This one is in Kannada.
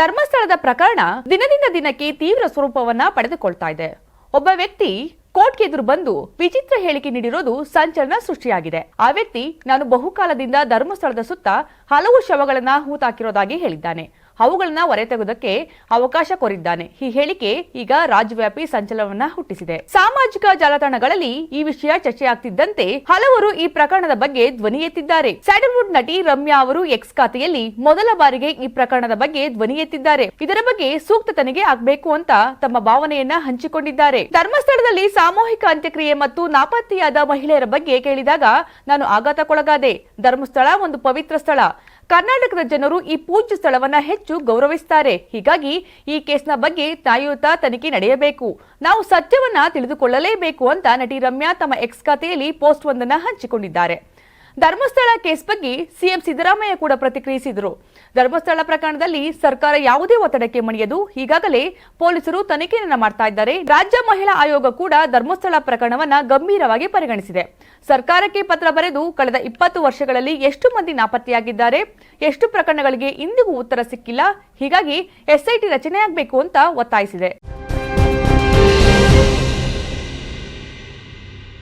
ಧರ್ಮಸ್ಥಳದ ಪ್ರಕರಣ ದಿನದಿಂದ ದಿನಕ್ಕೆ ತೀವ್ರ ಸ್ವರೂಪವನ್ನ ಪಡೆದುಕೊಳ್ತಾ ಇದೆ. ಒಬ್ಬ ವ್ಯಕ್ತಿ ಕೋರ್ಟ್ಗೆ ಎದುರು ಬಂದು ವಿಚಿತ್ರ ಹೇಳಿಕೆ ನೀಡಿರೋದು ಸಂಚಲನ ಸೃಷ್ಟಿಯಾಗಿದೆ. ಆ ವ್ಯಕ್ತಿ ನಾನು ಬಹುಕಾಲದಿಂದ ಧರ್ಮಸ್ಥಳದ ಸುತ್ತ ಹಲವು ಶವಗಳನ್ನ ಹೂತಾಕಿರೋದಾಗಿ ಹೇಳಿದ್ದಾನೆ. ಅವುಗಳನ್ನ ಹೊರತೆಗೆದಕ್ಕೆ ಅವಕಾಶ ಕೋರಿದ್ದಾನೆ. ಈ ಹೇಳಿಕೆ ಈಗ ರಾಜ್ಯವ್ಯಾಪಿ ಸಂಚಲನವನ್ನ ಹುಟ್ಟಿಸಿದೆ. ಸಾಮಾಜಿಕ ಜಾಲತಾಣಗಳಲ್ಲಿ ಈ ವಿಷಯ ಚರ್ಚೆಯಾಗ್ತಿದ್ದಂತೆ ಹಲವರು ಈ ಪ್ರಕರಣದ ಬಗ್ಗೆ ಧ್ವನಿ ಎತ್ತಿದ್ದಾರೆ. ಸ್ಯಾಂಡಲ್ವುಡ್ ನಟಿ ರಮ್ಯಾ ಅವರು ಎಕ್ಸ್ ಖಾತೆಯಲ್ಲಿ ಮೊದಲ ಬಾರಿಗೆ ಈ ಪ್ರಕರಣದ ಬಗ್ಗೆ ಧ್ವನಿ ಎತ್ತಿದ್ದಾರೆ. ಇದರ ಬಗ್ಗೆ ಸೂಕ್ತ ತನಿಖೆ ಆಗಬೇಕು ಅಂತ ತಮ್ಮ ಭಾವನೆಯನ್ನ ಹಂಚಿಕೊಂಡಿದ್ದಾರೆ. ಧರ್ಮಸ್ಥಳದಲ್ಲಿ ಸಾಮೂಹಿಕ ಅಂತ್ಯಕ್ರಿಯೆ ಮತ್ತು ನಾಪತ್ತೆಯಾದ ಮಹಿಳೆಯರ ಬಗ್ಗೆ ಕೇಳಿದಾಗ ನಾನು ಆಘಾತಕ್ಕೊಳಗಾದೆ. ಧರ್ಮಸ್ಥಳ ಒಂದು ಪವಿತ್ರ ಸ್ಥಳ. ಕರ್ನಾಟಕದ ಜನರು ಈ ಪೂಜ್ಯ ಸ್ಥಳವನ್ನ ಹೆಚ್ಚು ಗೌರವಿಸುತ್ತಾರೆ ಹೀಗಾಗಿ ಈ ಕೇಸ್ನ ಬಗ್ಗೆ ನ್ಯಾಯಯುತ ತನಿಖೆ ನಡೆಯಬೇಕು. ನಾವು ಸತ್ಯವನ್ನ ತಿಳಿದುಕೊಳ್ಳಲೇಬೇಕು ಅಂತ ನಟಿ ರಮ್ಯಾ ತಮ್ಮ ಎಕ್ಸ್ ಖಾತೆಯಲ್ಲಿ ಪೋಸ್ಟ್ ಒಂದನ್ನ ಹಂಚಿಕೊಂಡಿದ್ದಾರೆ. ಧರ್ಮಸ್ಥಳ ಕೇಸ್ ಬಗ್ಗೆ ಸಿಎಂ ಸಿದ್ದರಾಮಯ್ಯ ಕೂಡ ಪ್ರತಿಕ್ರಿಯಿಸಿದರು. ಧರ್ಮಸ್ಥಳ ಪ್ರಕರಣದಲ್ಲಿ ಸರ್ಕಾರ ಯಾವುದೇ ಒತ್ತಡಕ್ಕೆ ಮಣಿಯದು. ಈಗಾಗಲೇ ಪೊಲೀಸರು ತನಿಖೆಯನ್ನ ಮಾಡ್ತಾ ಇದ್ದಾರೆ. ರಾಜ್ಯ ಮಹಿಳಾ ಆಯೋಗ ಕೂಡ ಧರ್ಮಸ್ಥಳ ಪ್ರಕರಣವನ್ನ ಗಂಭೀರವಾಗಿ ಪರಿಗಣಿಸಿದೆ. ಸರ್ಕಾರಕ್ಕೆ ಪತ್ರ ಬರೆದು ಕಳೆದ ಇಪ್ಪತ್ತು ವರ್ಷಗಳಲ್ಲಿ ಎಷ್ಟು ಮಂದಿ ನಾಪತ್ತೆಯಾಗಿದ್ದಾರೆ, ಎಷ್ಟು ಪ್ರಕರಣಗಳಿಗೆ ಇಂದಿಗೂ ಉತ್ತರ ಸಿಕ್ಕಿಲ್ಲ. ಹೀಗಾಗಿ ಎಸ್ಐಟಿ ರಚನೆಯಾಗಬೇಕು ಅಂತ ಒತ್ತಾಯಿಸಿದೆ.